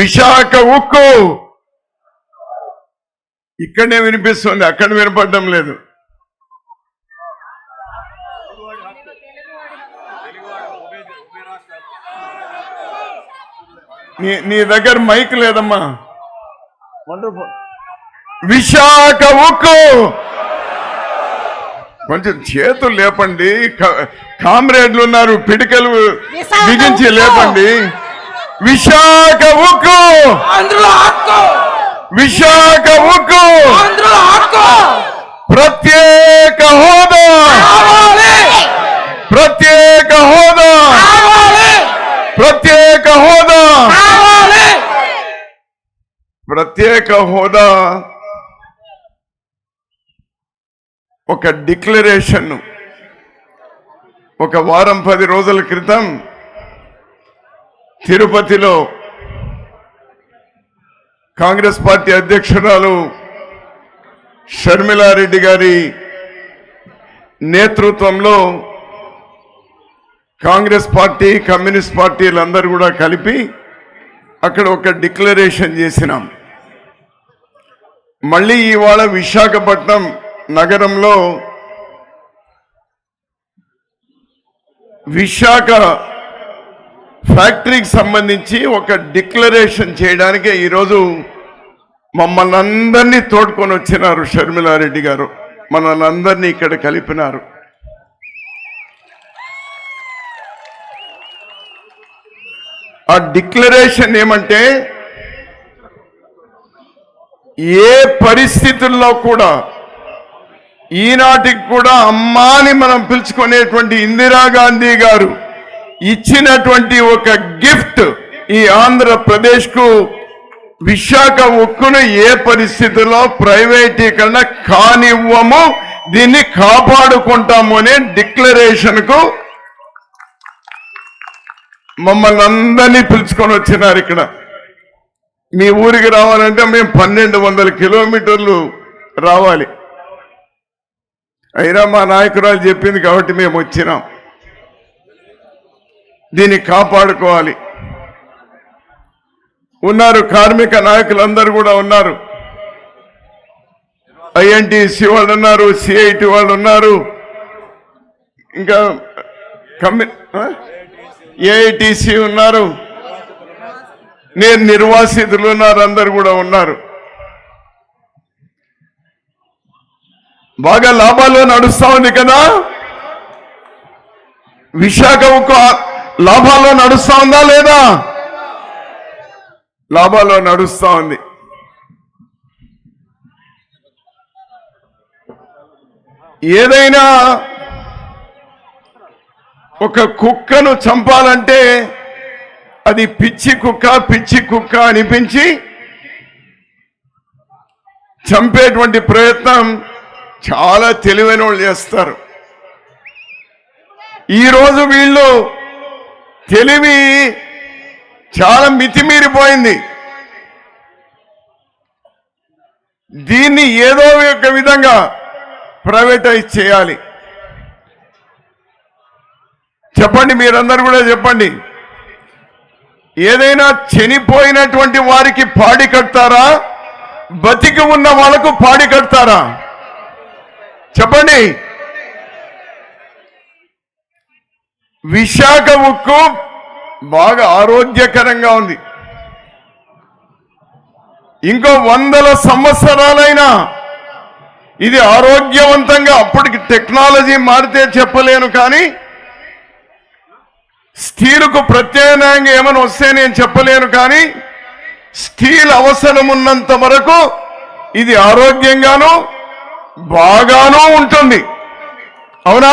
విశాఖ ఉక్కు. ఇక్కడనే వినిపిస్తుంది అక్కడ వినపడడం లేదు. నీ నీ దగ్గర మైక్ లేదమ్మా. వండర్ఫుల్ విశాఖ ఉక్కు. కొంచెం చేతులు లేపండి కామ్రేడ్లు ఉన్నారు పిడికలు బిగించి! లేపండి. విశాఖ ఉక్కు! విశాఖ ఉక్కు! ప్రత్యేక హోదా! ప్రత్యేక హోదా! ప్రత్యేక హోదా! ప్రత్యేక హోదా! ఒక డిక్లరేషన్ ఒక వారం పది రోజుల క్రితం తిరుపతిలో కాంగ్రెస్ పార్టీ అధ్యక్షురాలు షర్మిలారెడ్డి గారి నేతృత్వంలో కాంగ్రెస్ పార్టీ కమ్యూనిస్ట్ పార్టీలందరూ కూడా కలిపి అక్కడ ఒక డిక్లరేషన్ చేసినాం. మళ్ళీ ఇవాళ విశాఖపట్నం నగరంలో విశాఖ ఫ్యాక్టరీకి సంబంధించి ఒక డిక్లరేషన్ చేయడానికి ఈరోజు మమ్మల్ని అందరినీ తోడుకొని వచ్చినారు షర్మిలారెడ్డి గారు. మనల్ని అందరినీ ఇక్కడ కలిపినారు. ఆ డిక్లరేషన్ ఏమంటే ఏ పరిస్థితుల్లో కూడా ఈనాటికి కూడా అమ్మాని మనం పిలుచుకునేటువంటి ఇందిరాగాంధీ గారు ఇచ్చినటువంటి ఒక గిఫ్ట్ ఈ ఆంధ్రప్రదేశ్కు విశాఖ ఉక్కును ఏ పరిస్థితుల్లో ప్రైవేటీకరణ కానివ్వము దీన్ని కాపాడుకుంటాము అనే డిక్లరేషన్కు మమ్మల్ని అందరినీ పిలుచుకొని వచ్చినారు ఇక్కడ. మీ ఊరికి రావాలంటే మేము పన్నెండు వందల కిలోమీటర్లు రావాలి. అయినా మా నాయకురాలు చెప్పింది కాబట్టి మేము వచ్చినాం. దీన్ని కాపాడుకోవాలి. ఉన్నారు కార్మిక నాయకులందరూ కూడా ఉన్నారు. ఐఎన్టీసీ వాళ్ళు ఉన్నారు సిఐటి వాళ్ళు ఉన్నారు. ఇంకా కమ్యూ ఏఐటిసి ఉన్నారు. నేను నిర్వాసితులు ఉన్నారు అందరు కూడా ఉన్నారు. బాగా లాభాల్లో నడుస్తా ఉంది కదా? విశాఖ ఒక లాభాల్లో నడుస్తా ఉందా లేదా? లాభాల్లో నడుస్తా ఉంది. ఏదైనా ఒక కుక్కను చంపాలంటే అది పిచ్చి కుక్క పిచ్చి కుక్క అనిపించి చంపేటువంటి ప్రయత్నం చాలా తెలివైన వాళ్ళు చేస్తారు ఈరోజు వీళ్ళు తెలివి చాలా మితిమీరిపోయింది. దీన్ని ఏదో ఒక విధంగా ప్రైవేటైజ్ చేయాలి. చెప్పండి మీరందరూ కూడా చెప్పండి. ఏదైనా చనిపోయినటువంటి వారికి పాడి కడతారా? బతికి ఉన్న వాళ్ళకు పాడి కడతారా? చెప్పండి. విశాఖ ఉక్కు బాగా ఆరోగ్యకరంగా ఉంది. ఇంకో వందల సంవత్సరాలైనా ఇది ఆరోగ్యవంతంగా అప్పటికి టెక్నాలజీ మారితే చెప్పలేను కానీ స్టీలుకు ప్రత్యామ్నాయంగా ఏమైనా వస్తే నేను చెప్పలేను కానీ స్టీల్ అవసరం ఉన్నంత వరకు ఇది ఆరోగ్యంగాను బాగాను ఉంటుంది. అవునా?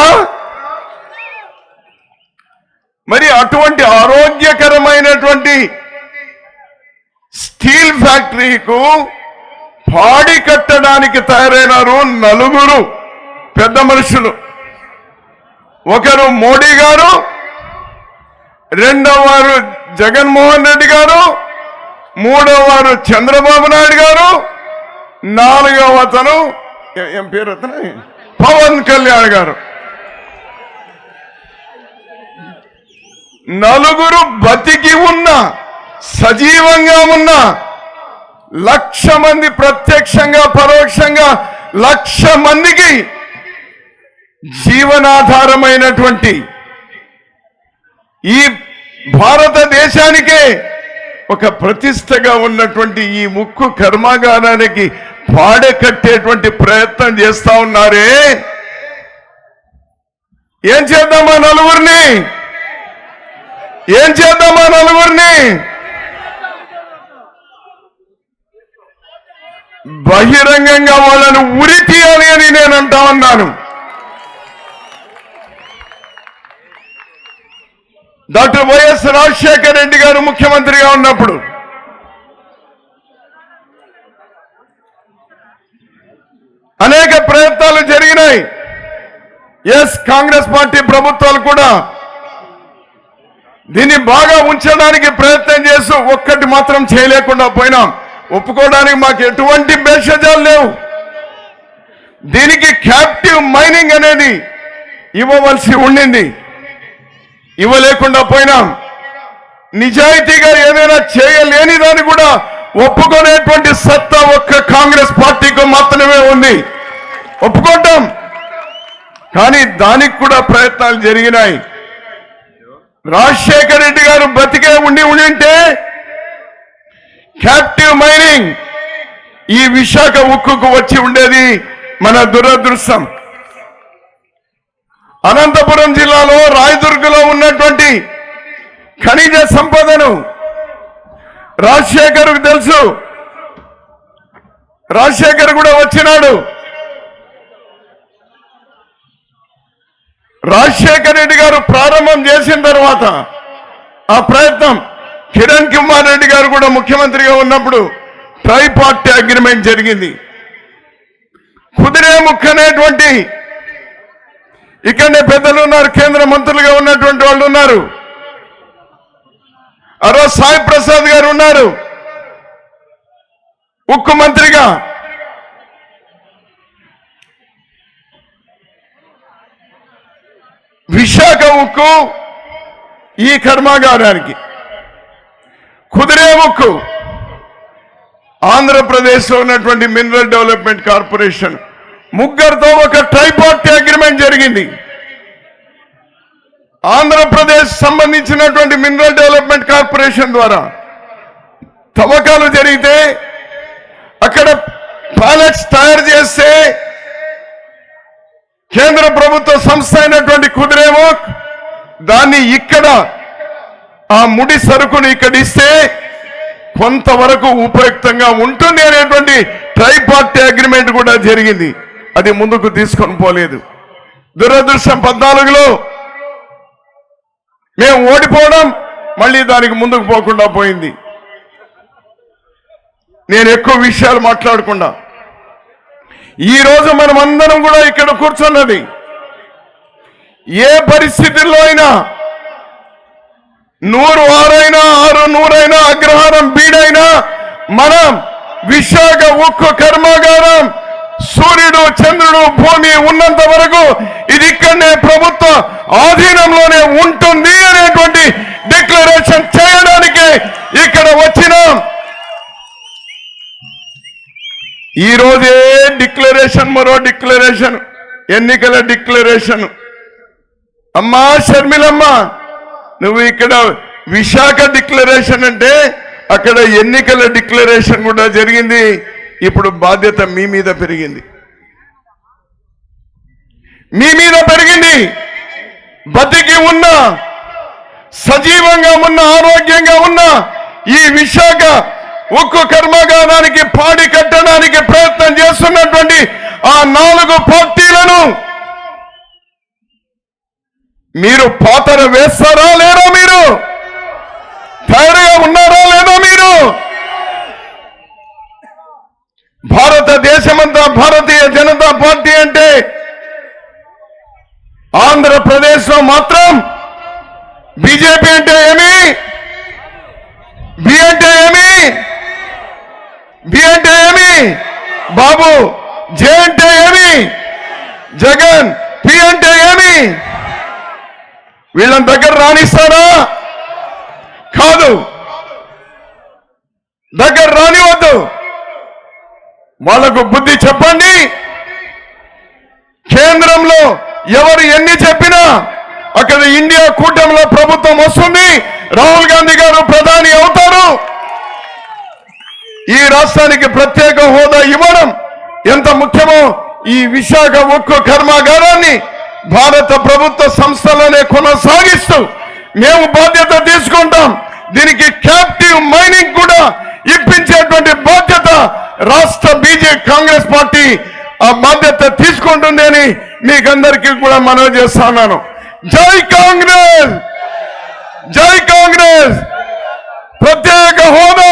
మరి అటువంటి ఆరోగ్యకరమైనటువంటి స్టీల్ ఫ్యాక్టరీకు పాడి కట్టడానికి తయారైనారు నలుగురు పెద్ద మనుషులు. ఒకరు మోడీ గారు రెండవ వారు జగన్మోహన్ రెడ్డి గారు మూడవ వారు చంద్రబాబు నాయుడు గారు నాలుగవ అతను ఏ- ఏం పేరు అతను? పవన్ కళ్యాణ్ గారు. నలుగురు బతికి ఉన్న సజీవంగా ఉన్న లక్ష మంది ప్రత్యక్షంగా పరోక్షంగా లక్ష మందికి జీవనాధారమైనటువంటి ఈ భారతదేశానికే ఒక ప్రతిష్టగా ఉన్నటువంటి ఈ ముక్కు కర్మాగారానికి పాడె కట్టేటువంటి ప్రయత్నం చేస్తా ఉన్నారే. ఏం చేద్దామా నలుగురిని? ఏం చేద్దామా నలుగురిని? బహిరంగంగా వాళ్ళను ఉరి తీయాలి అని నేను అంటా ఉన్నాను. డాక్టర్ వైఎస్ రాజశేఖర రెడ్డి గారు ముఖ్యమంత్రిగా ఉన్నప్పుడు అనేక ప్రయత్నాలు జరిగినాయి. ఎస్ కాంగ్రెస్ పార్టీ ప్రభుత్వాలు కూడా దీన్ని బాగా ఉంచడానికి ప్రయత్నం చేస్తూ ఒక్కటి మాత్రం చేయలేకుండా పోయినాం. ఒప్పుకోవడానికి మాకు ఎటువంటి భేషజాలు లేవు. దీనికి క్యాప్టివ్ మైనింగ్ అనేది ఇవ్వవలసి ఉండింది. ఇవ్వలేకుండా పోయినాం. నిజాయితీగా ఏదైనా చేయలేని దాన్ని కూడా ఒప్పుకునేటువంటి సత్తా ఒక్క కాంగ్రెస్ పార్టీకి మాత్రమే ఉంది. ఒప్పుకుంటాం. కానీ దానికి కూడా ప్రయత్నాలు జరిగినాయి. రాజశేఖర రెడ్డి గారు బతికే ఉండి ఉండింటే క్యాప్టివ్ మైనింగ్ ఈ విశాఖ ఉక్కుకు వచ్చి ఉండేది మన దురదృష్టం. అనంతపురం జిల్లాలో రాయదుర్గలో ఉన్నటువంటి ఖనిజ సంపదను రాజశేఖర్కు తెలుసు. రాజశేఖర్ కూడా వచ్చినాడు. రాజశేఖర రెడ్డి గారు ప్రారంభం చేసిన తర్వాత ఆ ప్రయత్నం కిరణ్ కుమార్ రెడ్డి గారు కూడా ముఖ్యమంత్రిగా ఉన్నప్పుడు ట్రై పార్టీ అగ్రిమెంట్ జరిగింది. కుదిరే ముక్కనేటువంటి ఇక్కడనే పెద్దలు ఉన్నారు కేంద్ర మంత్రులుగా ఉన్నటువంటి వాళ్ళు ఉన్నారు. అరో సాయి ప్రసాద్ గారు ఉన్నారు. ఉక్కు మంత్రిగా విశాఖ ఉక్కు ఈ కర్మాగారానికి. కుదిరే ఉక్కు ఆంధ్రప్రదేశ్లో ఉన్నటువంటి మినరల్ డెవలప్మెంట్ కార్పొరేషన్. ముగ్గురితో ఒక ట్రైపార్టీ అగ్రిమెంట్ జరిగింది. ఆంధ్రప్రదేశ్ సంబంధించినటువంటి మినరల్ డెవలప్మెంట్ కార్పొరేషన్ ద్వారా తవ్వకాలు జరిగితే అక్కడ ప్యాలెట్స్ తయారు చేస్తే కేంద్ర ప్రభుత్వ సంస్థ అయినటువంటి కుదిరేమో దాన్ని ఇక్కడ ఆ ముడి సరుకును ఇక్కడ ఇస్తే కొంతవరకు ఉపయుక్తంగా ఉంటుంది అనేటువంటి ట్రైపార్టీ అగ్రిమెంట్ కూడా జరిగింది. అది ముందుకు తీసుకొని పోలేదు. దురదృష్టం పద్నాలుగులో మేము ఓడిపోవడం మళ్ళీ దానికి ముందుకు పోకుండా పోయింది. నేను ఎక్కువ విషయాలు మాట్లాడకుండా ఈ రోజు మనం అందరం కూడా ఇక్కడ కూర్చున్నది. ఏ పరిస్థితుల్లో అయినా నూరు ఆరైనా ఆరు నూరైనా అగ్రహారం బీడైనా మనం విశాఖ ఉక్కు కర్మాగారం సూర్యుడు చంద్రుడు భూమి ఉన్నంత వరకు ఇది ఇక్కడనే ప్రభుత్వ ఆధీనంలోనే ఉంటుంది అనేటువంటి డిక్లరేషన్ చేయడానికి ఇక్కడ వచ్చినాం. ఈరోజే డిక్లరేషన్ మరో డిక్లరేషన్ ఎన్నికల డిక్లరేషన్. అమ్మా షర్మిలమ్మ నువ్వు ఇక్కడ విశాఖ డిక్లరేషన్ అంటే అక్కడ ఎన్నికల డిక్లరేషన్ కూడా జరిగింది. ఇప్పుడు బాధ్యత మీ మీద పెరిగింది. మీ మీద పెరిగింది. బతికి ఉన్న సజీవంగా ఉన్న ఆరోగ్యంగా ఉన్న ఈ విశాఖ ఉక్కు కర్మాగారానికి పాడి కట్టడానికి ప్రయత్నం చేస్తున్నటువంటి ఆ నాలుగు పార్టీలను మీరు పాతర వేస్తారా లేరా మీరు? తయారుగా ఉన్నారా లేదా మీరు? భారతదేశమంతా భారతీయ జనతా పార్టీ అంటే ఆంధ్రప్రదేశ్లో మాత్రం బీజేపీ అంటే ఏమి? బి అంటే ఏమి? బి అంటే ఏమి? బాబు జే అంటే ఏమి? జగన్ పి అంటే ఏమి? వీళ్ళని దగ్గర రాణిస్తారా కాదు. దగ్గర రానివద్దు వాళ్ళకు బుద్ధి చెప్పండి. కేంద్రంలో ఎవరు ఎన్ని చెప్పినా అక్కడ ఇండియా కూటమిలో ప్రభుత్వం వస్తుంది. రాహుల్ గాంధీ గారు ప్రధాని అవుతారు. ఈ రాష్ట్రానికి ప్రత్యేక హోదా ఇవ్వడం ఎంత ముఖ్యమో ఈ విశాఖ ఉక్కు కర్మాగారాన్ని భారత ప్రభుత్వ సంస్థలనే కొనసాగిస్తూ మేము బాధ్యత తీసుకుంటాం. దీనికి క్యాప్టివ్ మైనింగ్ కూడా ఇప్పించేటువంటి బాధ్యత రాష్ట్ర బీజే కాంగ్రెస్ పార్టీ ఆ బాధ్యత తీసుకుంటుంది అని మీకందరికీ కూడా మనవి చేస్తున్నాను. జై కాంగ్రెస్! జై కాంగ్రెస్! ప్రత్యేక హోదా!